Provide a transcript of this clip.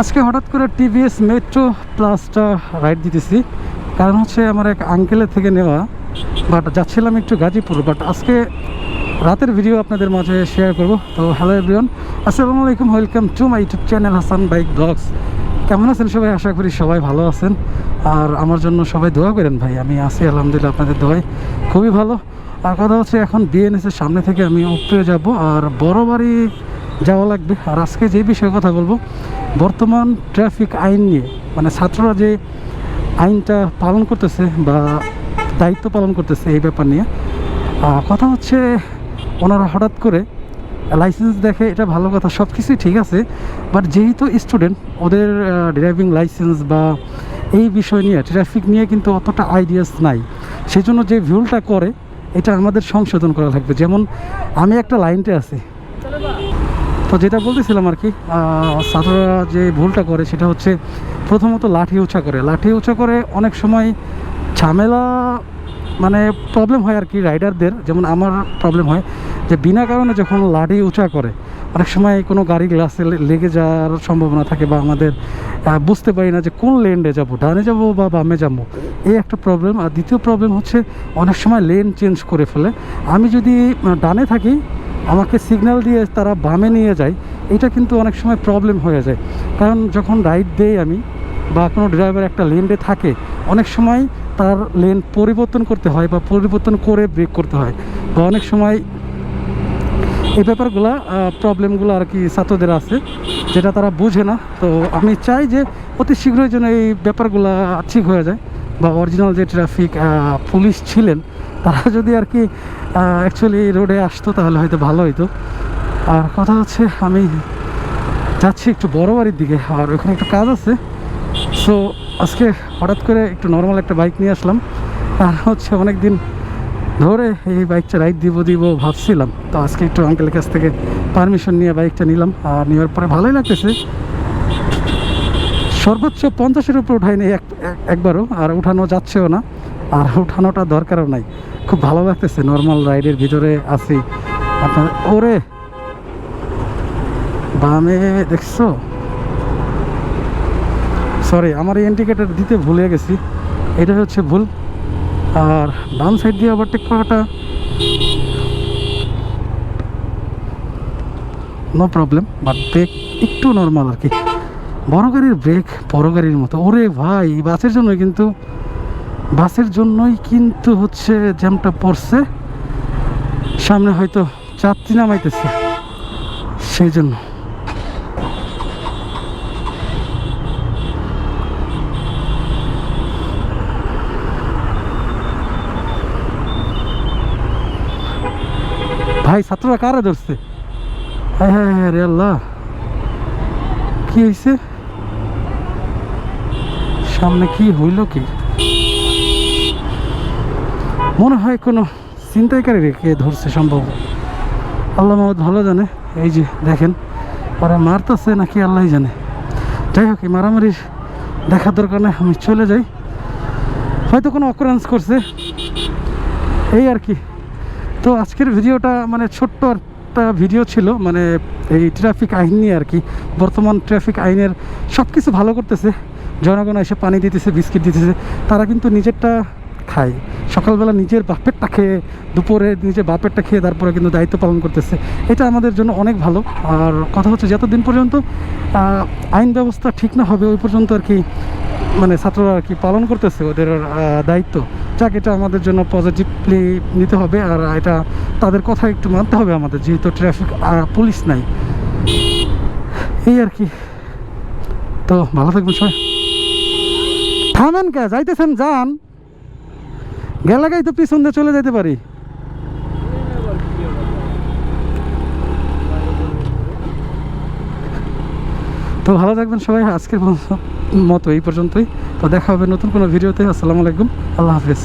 আজকে হঠাৎ করে টিভিএস মেট্রো প্লাসটা রাইড দিতেছি। কারণ হচ্ছে আমার এক আঙ্কেলের থেকে নেওয়া। বাট যাচ্ছিলাম একটু গাজীপুর। বাট আজকে রাতের ভিডিও আপনাদের মাঝে শেয়ার করব। তো হ্যালো এভরিওয়ান আসসালামু আলাইকুম। Welcome to my YouTube channel Hasan bike blogs কেমন আছেন সবাই? আশা করি সবাই ভালো আছেন। আর আমার জন্য সবাই দোয়া করেন ভাই। আমি আছি আলহামদুলিল্লাহ আপনাদের দোয়ায়। খুবই ভালো। আর কথা হচ্ছে এখন বিএনএসের সামনে থেকে আমি উপরে যাব। আর বড় বাড়ি যাওয়া লাগবে। আর আজকে যে বিষয়ে কথা বলব বর্তমান ট্রাফিক আইন নিয়ে মানে ছাত্ররা যে আইনটা পালন করতেছে বা দায়িত্ব পালন করতেছে এই ব্যাপার নিয়ে কথা হচ্ছে ওনারা হঠাৎ করে লাইসেন্স দেখে এটা ভালো কথা সব কিছুই ঠিক আছে, বাট যেহেতু স্টুডেন্ট, ওদের ড্রাইভিং লাইসেন্স বা এই বিষয় নিয়ে, ট্রাফিক নিয়ে কিন্তু অতটা আইডিয়াস নাই। সেজন্য যে ভুলটা করে, এটা আমাদের সংশোধন করা লাগবে। যেমন আমি একটা লাইনতে আছি তো যেটা বলতেছিলাম আর কি ছাত্ররা যে ভুলটা করে সেটা হচ্ছে প্রথমত লাঠি উঁচা করে। লাঠি উঁচা করে অনেক সময় ঝামেলা মানে প্রবলেম হয় আর কি রাইডারদের যেমন আমার প্রবলেম হয় যে বিনা কারণে যখন লাঠি উঁচা করে, অনেক সময় কোনো গাড়ি গ্লাসে লেগে যাওয়ার সম্ভাবনা থাকে বা আমাদের বুঝতে পারি না যে কোন লেন্ডে যাব, ডানে যাব বা বামে যাব। এই একটা প্রবলেম আর দ্বিতীয় প্রবলেম হচ্ছে অনেক সময় লেন চেঞ্জ করে ফেলে। আমি যদি ডানে থাকি আমাকে সিগন্যাল দিয়ে তারা বামে নিয়ে যায়, এটা কিন্তু অনেক সময় প্রবলেম হয়ে যায়। কারণ যখন রাইড দেই আমি বা কোনো ড্রাইভার একটা লেনে থাকে, অনেক সময় তার লেন পরিবর্তন করতে হয় বা পরিবর্তন করে ব্রেক করতে হয়। বা অনেক সময় এই ব্যাপারগুলো প্রবলেমগুলো আর কি ছাত্রদের আছে, যেটা তারা বুঝে না। তো আমি চাই যে অতি শীঘ্রই যেন এই ব্যাপারগুলো ঠিক হয়ে যায় বা অরিজিনাল যে ট্রাফিক পুলিশ ছিলেন তারা যদি আর কি অ্যাকচুয়ালি রোডে আসতো তাহলে হয়তো ভালো হতো আর কথা হচ্ছে, আমি যাচ্ছি একটু বড় বাড়ির দিকে, আর ওখানে একটু কাজ আছে। সো আজকে হঠাৎ করে একটু নর্মাল একটা বাইক নিয়ে আসলাম। আর হচ্ছে অনেক দিন ধরে এই বাইকটা রাইড দিব দিব ভাবছিলাম। তো আজকে একটু আঙ্কেলের কাছ থেকে পারমিশন নিয়ে বাইকটা নিলাম, আর নেওয়ার পরে ভালোই লাগতেছে। সর্বোচ্চ পঞ্চাশের উপর এক- একবারও, আর উঠানো যাচ্ছেও না। আর উঠানোটা দরকারও নাই। খুব ভালো লাগতেছে নর্মাল রাইডের ভিতরে আছি। আপনার, ওরে! বামে, দেখছ? সরি আমার এই ইন্ডিকেটার দিতে ভুলে গেছি। এটা হচ্ছে ভুল। আর ডান সাইড দিয়ে ওভারটেক করাটা নো প্রবলেম বাট ব্রেক একটু নর্মাল আর কি। বড় গাড়ির ব্রেক বড় গাড়ির মতো। ওরে ভাই বাসের জন্য কিন্তু বাসের জন্যই কিন্তু হচ্ছে জ্যামটা পড়ছে। সামনে হয়তো যাত্রী নামাইতেছে। সেই জন্য। ভাই, ছাত্ররা কারা ধরছে? হ্যাঁ হ্যাঁ হ্যাঁ রে আল্লাহ। কি হয়েছে সামনে কি হইল কি? মনে হয় কোনো চিন্তাইকারী রেখে ধরছে সম্ভব। আল্লাহ মাহমুদ ভালো জানে, এই যে দেখেন, ওরা মারতেছে নাকি আল্লাহ জানে। যাই হোক, এই মারামারির দেখার দরকার নেই, আমি চলে যাই। হয়তো কোনো অকরেন্স করছে। এই আর কি। তো আজকের ভিডিওটা মানে ছোট্ট একটা ভিডিও ছিল মানে এই ট্রাফিক আইন নিয়ে আর কি। বর্তমান ট্রাফিক আইনের সব কিছু ভালো করতেছে। জনগণ এসে পানি দিতেছে, বিস্কিট দিতেছে, তারা কিন্তু নিজেরটা খায়। সকালবেলা নিজের বাপেরটা খেয়ে, দুপুরে নিজের বাপেরটা খেয়ে তারপরে কিন্তু দায়িত্ব পালন করতেছে। এটা আমাদের জন্য অনেক ভালো। আর কথা হচ্ছে যতদিন পর্যন্ত আইন ব্যবস্থা ঠিক না হবে ওই পর্যন্ত আর কি মানে ছাত্ররা আর কি পালন করতেছে ওদের দায়িত্ব। যাক, এটা আমাদের জন্য পজিটিভলি নিতে হবে আর এটা তাদের কথা একটু মানতে হবে আমাদের, যেহেতু ট্রাফিক আর পুলিশ নাই। এই আর কি। তো ভালো থাকবেন সবাই। থামেন কে? যাইতেছেন, যান। গেলাগাই তো পিছন দিয়ে চলে যেতে পারি। তো ভালো থাকবেন সবাই, আজকের মতো এই পর্যন্তই। তো দেখা হবে নতুন কোনো ভিডিওতে। আসসালামু আলাইকুম। আল্লাহ হাফিজ।